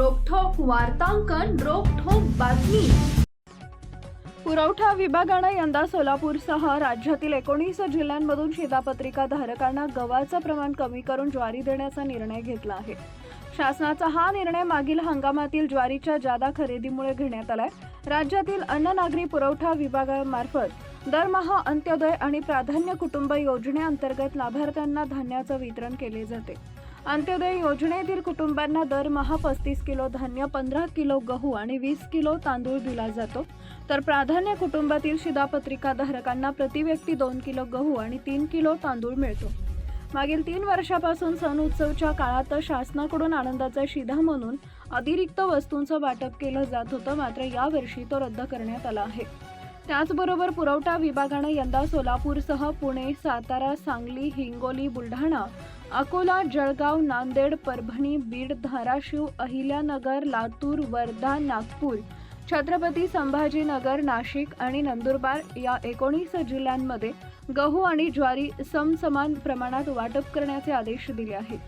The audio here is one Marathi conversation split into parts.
वार्तांकन रोखोक बातमी. पुरवठा विभागानं यंदा सोलापूरसह राज्यातील एकोणीस जिल्ह्यांमधून शिधापत्रिका धारकांना गव्हाचं प्रमाण कमी करून ज्वारी देण्याचा निर्णय घेतला आहे. शासनाचा हा निर्णय मागील हंगामातील ज्वारीच्या जादा खरेदीमुळे घेण्यात आलाय. राज्यातील अन्न नागरी पुरवठा विभागामार्फत दरमहा अंत्योदय आणि प्राधान्य कुटुंब योजनेअंतर्गत लाभार्थ्यांना धान्याचं वितरण केले जाते. अंत्योदय योजनेतील कुटुंबांना दरमहा पस्तीस किलो धान्य पंधरा किलो गहू आणि वीस किलो तांदूळ दिला जातो. तर प्राधान्य कुटुंबातील शिधापत्रिका धारकांना प्रति व्यक्ती दोन किलो गहू आणि तीन किलो तांदूळ मिळतो. मागील तीन वर्षापासून सण उत्सवच्या काळात शासनाकडून आनंदाचा शिधा म्हणून अतिरिक्त वस्तूंचं वाटप केलं जात होतं मात्र यावर्षी तो रद्द करण्यात आला आहे. त्याचबरोबर पुरवठा विभागानं यंदा सोलापूरसह पुणे सातारा सांगली हिंगोली बुलढाणा अकोला जळगाव नांदेड परभणी बीड धाराशिव अहिल्यानगर लातूर वर्धा नागपूर छत्रपती संभाजीनगर नाशिक आणि नंदुरबार या एकोणीस जिल्ह्यांमध्ये गहू आणि ज्वारी समसमान प्रमाणात वाटप करण्याचे आदेश दिले आहेत.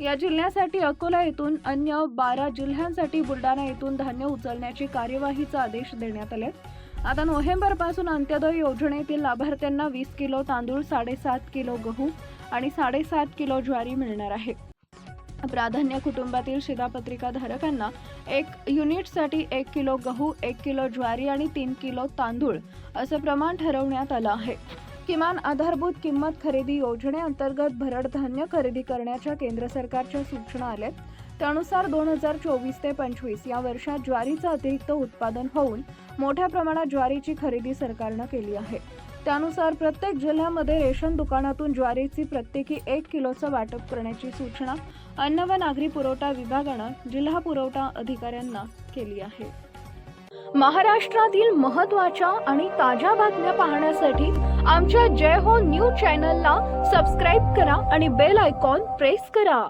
या जिल्ह्यासाठी अकोला येथून अन्य बारा जिल्ह्यांसाठी बुलढाणा येथून धान्य उचलण्याची कार्यवाहीचा आदेश देण्यात आले आता नोव्हेंबरपासून अंत्योदय योजनेतील लाभार्थ्यांना वीस किलो तांदूळ साडेसात किलो गहू आणि साडेसात किलो ज्वारी मिळणार आहे. प्राधान्य कुटुंबातील शिधापत्रिका धारकांना एक युनिटसाठी एक किलो गहू एक किलो ज्वारी आणि तीन किलो तांदूळ असं प्रमाण ठरवण्यात आलं आहे. किमान आधारभूत किंमत खरेदी योजनेअंतर्गत भरड धान्य खरेदी करण्याच्या केंद्र सरकारच्या सूचना आल्यात. त्यानुसार दोन हजार चोवीस ते पंचवीस या वर्षात ज्वारीचं अतिरिक्त उत्पादन होऊन मोठ्या प्रमाणात ज्वारीची खरेदी सरकारनं केली आहे. त्यानुसार प्रत्येक जिल्ह्यामध्ये रेशन दुकानातून ज्वारीची प्रत्येकी एक किलोचं वाटप करण्याची सूचना अन्न व नागरी पुरवठा विभागानं जिल्हा पुरवठा अधिकाऱ्यांना केली आहे. महाराष्ट्रातील महत्त्वाच्या आणि ताज्या बातम्या पाहण्यासाठी आमच्या जय हो न्यूज चॅनलला सबस्क्राईब करा आणि बेल आयकॉन प्रेस करा.